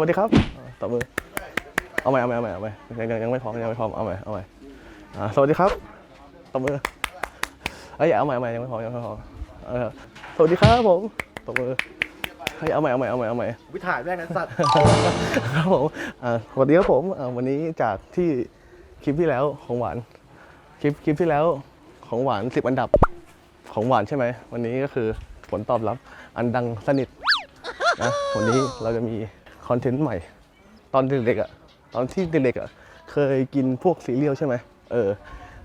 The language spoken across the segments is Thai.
วัสดีครับอ่าตบมือเอาใหม่เอาใหม่เอาใหม่เอาใหม่ยังยังยังไม่พร้อมยังไม่พร้อมเอาใหม่เอาใหม่อ่าสวัสดีครับตบมือเอ้ยเอาใหม่เอาใหม่ยังไม่พร้อมยังไม่พร้อมเออสวัสดีครับผมตบมือเฮ้ยเอาใหม่เอาใหม่เอาใหม่เอาใหม่วิถ่ายแม่งนั้นสัตว์ครับผมอ่าสวัสดีครับผมอ่าวันนี้จากที่คลิปที่แล้วของหวานคลิปคลิปที่แล้วของหวานสิบอันดับของหวานใช่ไหมวันนี้ก็คือผลตอบรับอันดังสนิทนะวันนี้เราจะมี คอนเทนต์ใหม่ ตอนเด็กๆอะตอนที่เด็กๆอะเคยกินพวกซีเรียลใช่ไหมเออ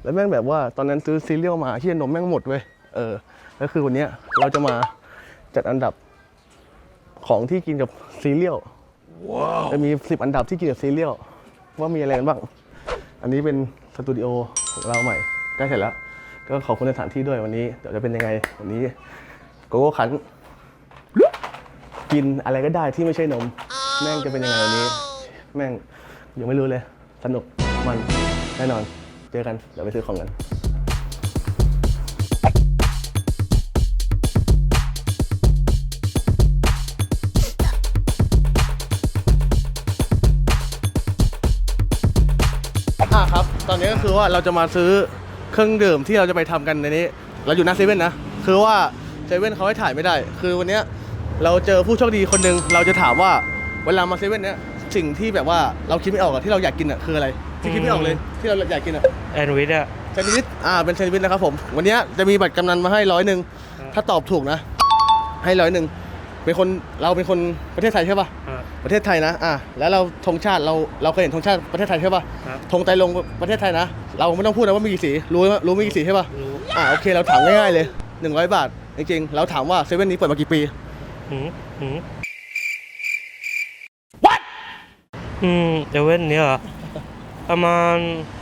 แล้วแม่งแบบว่าตอนนั้นซื้อซีเรียลมาที่นมแม่งหมดเว้ยเออก็คือวันเนี้ยเราจะมาจัดอันดับของที่กินกับซีเรียลจะมี10อันดับที่เกี่ยวกับซีเรียลว่ามีอะไรกันบ้าง อันนี้เป็นสตูดิโอของเราใหม่ใกล้เสร็จแล้ว ก็ขอบคุณสถานที่ด้วยวันนี้ เดี๋ยวจะเป็นยังไงวันนี้โกโก้คันกินอะไรก็ได้ที่ไม่ใช่นม แม่งจะเป็นยังไงวันนี้ แม่งยังไม่รู้เลย สนุกมันแน่นอน เจอกัน เดี๋ยวไปซื้อของกันอะครับ ตอนนี้ก็คือว่าเราจะมาซื้อเครื่องดื่มที่เราจะไปทำกันในนี้ เราอยู่หน้าเซเว่นนะ คือว่าเซเว่นเขาให้ถ่ายไม่ได้ คือวันเนี้ยเราเจอผู้โชคดีคนหนึ่งเราจะถามว่า เวลามาเซเว่นเนี้ยสิ่งที่แบบว่าเราคิดไม่ออกอะที่เราอยากกินอะคืออะไรที่คิดไม่ออกเลยที่เราอยากกินอะแอนวิทอะแซนด์วิชอ่าเป็นแซนด์วิชนะครับผม วันเนี้ยจะมีบัตรกำนันมาให้ร้อยหนึ่งครับถ้าตอบถูกนะ ให้ร้อยหนึ่งเป็นคนเราเป็นคนประเทศไทยใช่ปะครับประเทศไทยนะอะแล้วเราธงชาติเราเราเคยเห็นธงชาติประเทศไทยใช่ป่ะครับธงไตรลงประเทศไทยนะ เราไม่ต้องพูดนะว่ามีกี่สีรู้ไหมรู้มีกี่สีใช่ป่ะรู้อะโอเคเราถามง่ายๆเลย100บาทจริงๆเราถามว่าเซเว่นนี้เปิดมากี่ปี หืมหืม What อืมเดเว่นเนี้ยเหรอประมาณ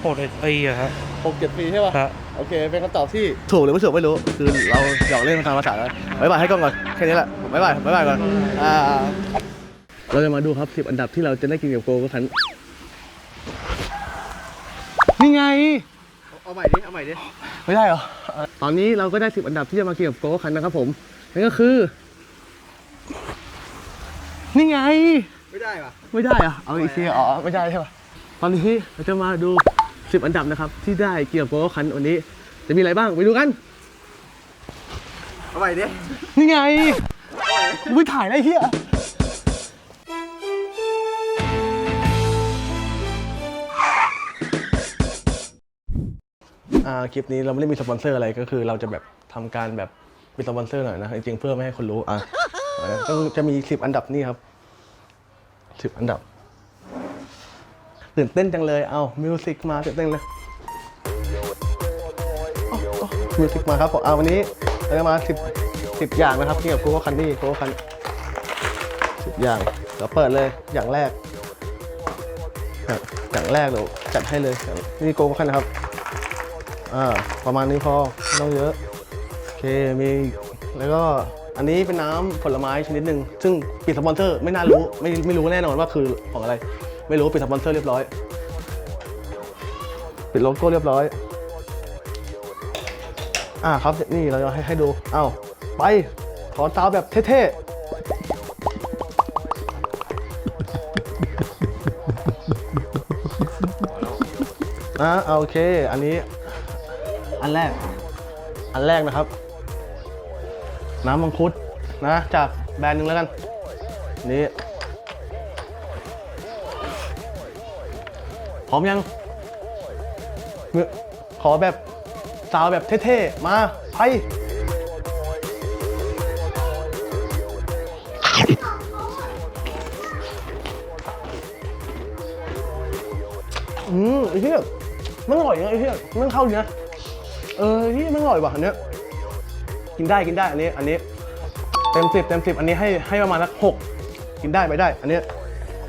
หกเอ็ดปีอะครับ6 7ปีใช่ป่ะครับโอเค เป็นคำตอบที่ถูกหรือไม่ถูกไม่รู้ คือเราหยอกเล่นทางภาษาแล้วบ๊ายบายให้กล้องก่อน แค่นี้แหละบ๊ายบายบ๊ายบายก่อน อ่า เราจะมาดูครับ10อันดับที่เราจะได้กินกับโกโก้คัน นี่ไง เอาใหม่ดิ เอาใหม่ดิ ไม่ได้เหรอ ตอนนี้เราก็ได้สิบอันดับที่จะมาเกี่ยวกับโกโก้คันนะครับผม นั่นก็คือ นี่ไง ไม่ได้ป่ะไม่ได้เหรอะเอาอีกทีอ๋อไม่ได้ใช่ป่ะตอนนี้เราจะมาดูสิบอันดับนะครับ ที่ได้เกี่ยวกับโกโก้คันวันนี้ จะมีอะไรบ้างไปดูกันเอาใหม่ดินี่ไงไม่ถ่ายได้เฮียอ่าคลิปนี้เราไม่ได้มีสปอนเซอร์อะไรก็คือเราจะแบบทำการแบบมีสปอนเซอร์หน่อยนะจริงๆเพื่อไม่ให้คนรู้อะอะก็จะมีสิบอันดับนี่ครับ สิบอันดับ ตื่นเต้นจังเลย เอามิวสิกมาตื่นเต้นเลยมิวสิกมาครับผมเอาวันนี้เราจะมาสิบสิบอย่างนะครับเกี่ยวกับโกโก้คันดี้โกโก้คันสิบอย่างเดี๋ยวเปิดเลยอย่างแรกอะอย่างแรกเดี๋ยวจัดให้เลยนี่โกโก้คันนะครับอ่าประมาณนี้พอไม่ต้องเยอะโอเคมีแล้วก็ อันนี้เป็นน้ำผลไม้ชนิดหนึ่งซึ่งปิดสปอนเซอร์ไม่น่ารู้ไม่ไม่รู้แน่นอนว่าคือของอะไร ไม่รู้ปิดสปอนเซอร์เรียบร้อย ปิดโลโก้เรียบร้อย อ่าครับนี่เราจะให้ให้ดูเอ้าไปขอตาแบบเท่ๆอ่าโอเค อันนี้ อันแรก อันแรกนะครับ น้ำมังคุดนะจากแบรนด์หนึ่งแล้วกัน นี่พร้อมยัง ขอแบบสาวแบบเท่ๆ มาไปอืมไอ้เหี้ยมันอร่อยนะไอ้เหี้ยมันเข้าดีนะ เออที่มันอร่อยว่ะอันเนี้ย กินได้กินได้อันนี้อันนี้เต็มสิบเต็มสิบอันนี้ให้ให้ประมาณสักหกกินได้ไปได้ อันนี้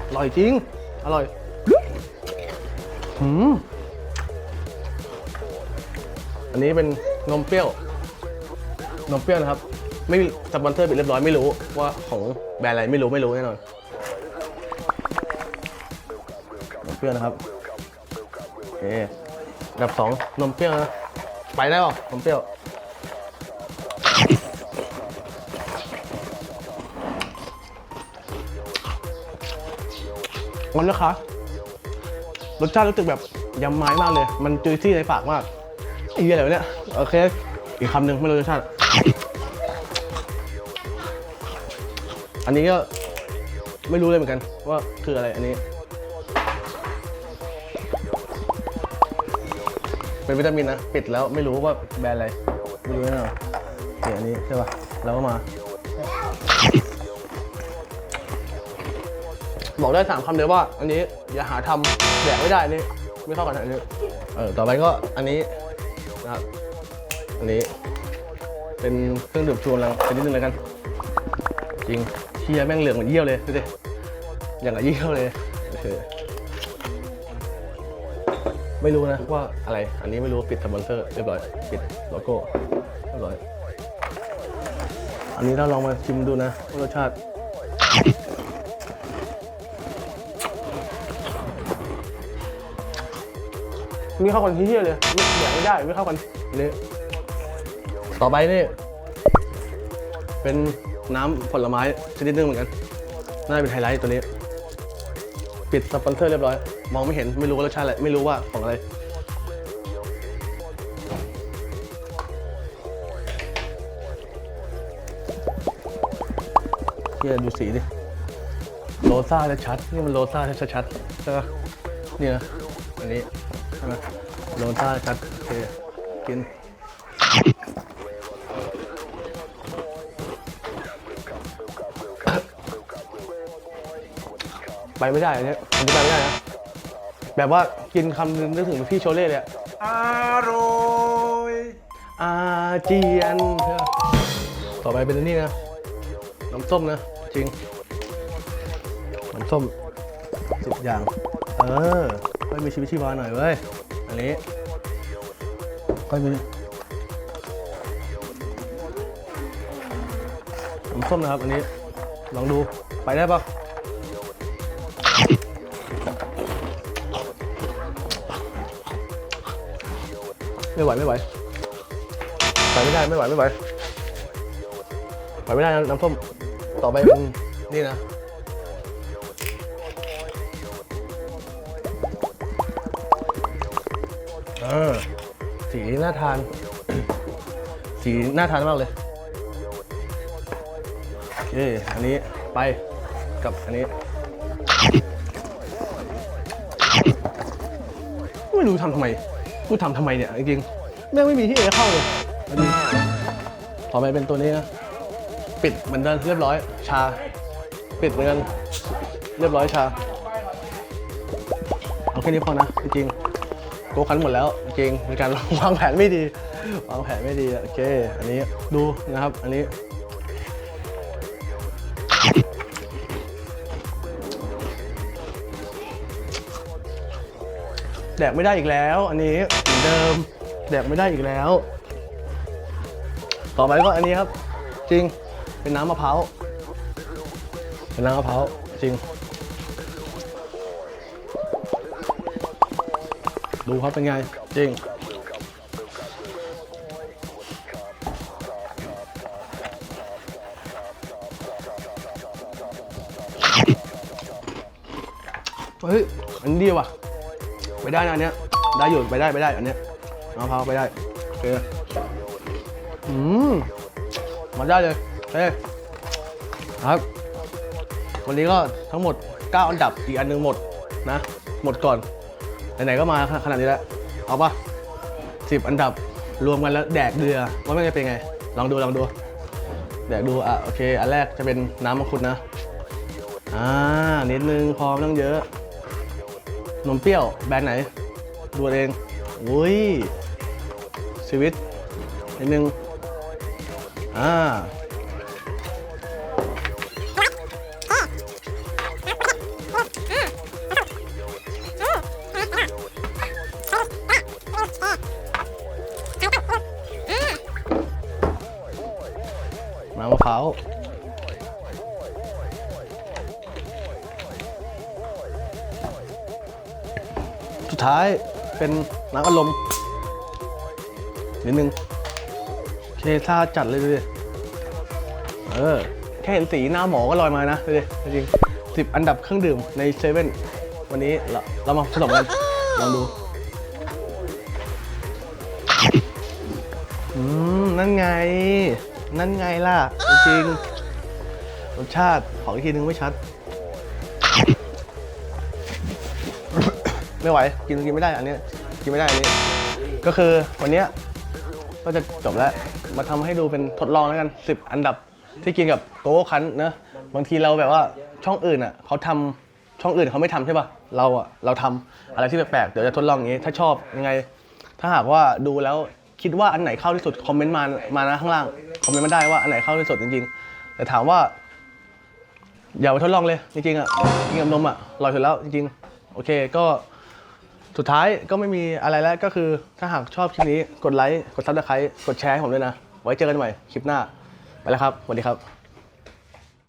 อร่อยจริง อร่อยหืมอันนี้เป็นนมเปรี้ยวนมเปรี้ยวนะครับ ไม่มีสปอนเซอร์ปิดเรียบร้อยไม่รู้ว่าของแบรนด์อะไรไม่รู้ไม่รู้แน่นอนนมเปรี้ยวนะครับโอเคอันดับสองนมเปรี้ยวนะไปได้ป่ะนมเปรี้ยว มันนะคะรสชาติรู้สึกแบบยำไม้มากเลย มันจุยซี่ในปากมากอ้เหี้ยอะไรวะเนี่ยโอเค อีกคำหนึ่งไม่รู้รสชาติ อันนี้ก็ไม่รู้เลยเหมือนกัน ว่าคืออะไรอันนี้ เป็นวิตามินนะ ปิดแล้วไม่รู้ว่าแบรนด์อะไร ไม่รู้แน่นอนเนี่ยวอันนี้ใช่ป่ะ แล้วก็มา บอกได้สามคำเลยว่า อันนี้อย่าหาทำแดกไม่ได้นนี้ไม่เข้ากันอันนี้เออต่อไปก็อันนี้นะครับอันนี้ เป็นเครื่องดื่มชูกำลังชนิดนึงเลยกัน จริงเฮียแม่งเหลืองเหมือนเยี่ยวเลยดูดิอย่างกับเยี่ยวเลยโอเคไม่รู้นะว่าอะไร อันนี้ไม่รู้ปิดสปอนเซอร์เรียบร้อย ปิดโลโก้เรียบร้อย อันนี้เราลองมาชิมดูนะรสชาติ ไม่เข้ากันที่เฮียเลยไม่แดกไม่ได้ไม่เข้ากันนี่ต่อไปนี่ เป็นน้ำผลไม้ชนิดนึงเหมือนกัน น่าจะเป็นไฮไลท์ตัวนี้ ปิดสปอนเซอร์เรียบร้อย มองไม่เห็นไม่รู้ว่ารสชาติอะไรไม่รู้ว่าของอะไรเฮียดูสีดิโรซ่าชัดๆนี่มันโรซ่าชัดๆใช่ปะเนี่ยอันนี้ ใช่ไหมโรซ่าชัดโอเคกินไปไม่ได้อันเนี้ยอันนี้ไปไม่ได้นะแบบว่ากินคำนึงนึกถึงพี่โชเล่เลยอะอร่อยอาเจียนใช่ปะต่อไปเป็นอันนี้นะน้ำส้มนะ จริง น้ำส้มสิบอย่าง เออ ค่อยมีชีวิตชีวาหน่อยเว้ย อันนี้ค่อยมีน้ำส้มนะครับ อันนี้ ลองดู ไปได้ปะไม่ไหวไม่ไหว ไปไม่ได้ไม่ไหวไม่ไหว ไปไม่ได้นะน้ำส้ม ต่อไปเป็นนี่นะ เออ สีน่าทาน สีน่าทานมากเลยโอเคอันนี้ไปกับอันนี้ ไม่รู้ทำทำไม กูทำทำไมเนี่ย จริงๆแม่งไม่มีที่เอเข้าเลยอันนี้ต่อไปเป็นตัวนี้นะปิดเหมือนเดิมเรียบร้อย ชา ปิดเหมือนกันเรียบร้อยชา เอาแค่นี้พอนะ จริงๆ โกคันหมดแล้วจริงๆในการวางแผนไม่ดี วางแผนไม่ดีโอเค อันนี้ดูนะครับ อันนี้แดกไม่ได้อีกแล้ว อันนี้เหมือนเดิม แดกไม่ได้อีกแล้ว ต่อไปก็อันนี้ครับ จริงเป็นน้ำมะพร้าวเป็นน้ำมะพร้าวจริง ดูครับเป็นไงจริงเฮ้ยอันนี้ดีว่ะไปได้นะอันเนี้ยได้อยู่ไปได้ไปได้อันเนี้ยมะพร้าวไปได้โอเคอืมมาได้เลยเฮ้ยครับ วันนี้ก็ทั้งหมด 9 อันดับอีกอันหนึงหมดนะ หมดก่อน ไหนๆก็มาขนาดนี้แล้ว เอาปะสิบอันดับรวมกันแล้วแดกเดือว่าไม่ได้เป็นไง ลองดูลองดู แดกดูอะโอเค อันแรกจะเป็นน้ำมังคุดนะอ่านิดนึงพร้อมต้องเยอะ นมเปรี้ยวแบรนด์ไหน ดูเองอุ้ยชีวิตนิดนึงอ่า น้ำมะพร้าวสุดท้ายเป็นน้ำอารมณ์นิดนึงเคถ้าจัดเลยดูดิเออ แค่เห็นสีหน้าหมอก็ลอยมานะดูดิจริงสิบอันดับเครื่องดื่มในเซเว่นวันนี้เราเรามาผสมกันลองดู อืม นั่นไง นั่นไงล่ะ จริงรสชาติขออีกทีนึงไม่ชัด ไม่ไหว กินกินไม่ได้อันเนี้ยกินไม่ได้อันนี้ ก็คือวันเนี้ยก็จะจบแล้ว มาทำให้ดูเป็นทดลองแล้วกัน 10 อันดับที่กินกับโกโก้คันนะ บางทีเราแบบว่าช่องอื่นอะเขาทำช่องอื่นเขาไม่ทำใช่ป่ะ เราอะเราทำอะไรที่แปลกๆ เดี๋ยวจะทดลองอย่างนี้ ถ้าชอบยังไง ถ้าหากว่าดูแล้วคิดว่าอันไหนเข้าที่สุดคอมเมนต์มามานะข้างล่าง คอมเมนต์มาได้ว่าอันไหนเข้าที่สุดจริงๆ แต่ถามว่า อย่าไปทดลองเลย จริงๆอะกินกับนมอะอร่อยสุดแล้วจริงๆ โอเคก็สุดท้ายก็ไม่มีอะไรแล้วก็คือถ้าหากชอบคลิปนี้กดไลค์กดซับสไครต์กดแชร์ให้ผมด้วยนะ ไว้เจอกันใหม่คลิปหน้า ไปแล้วครับสวัสดีครับ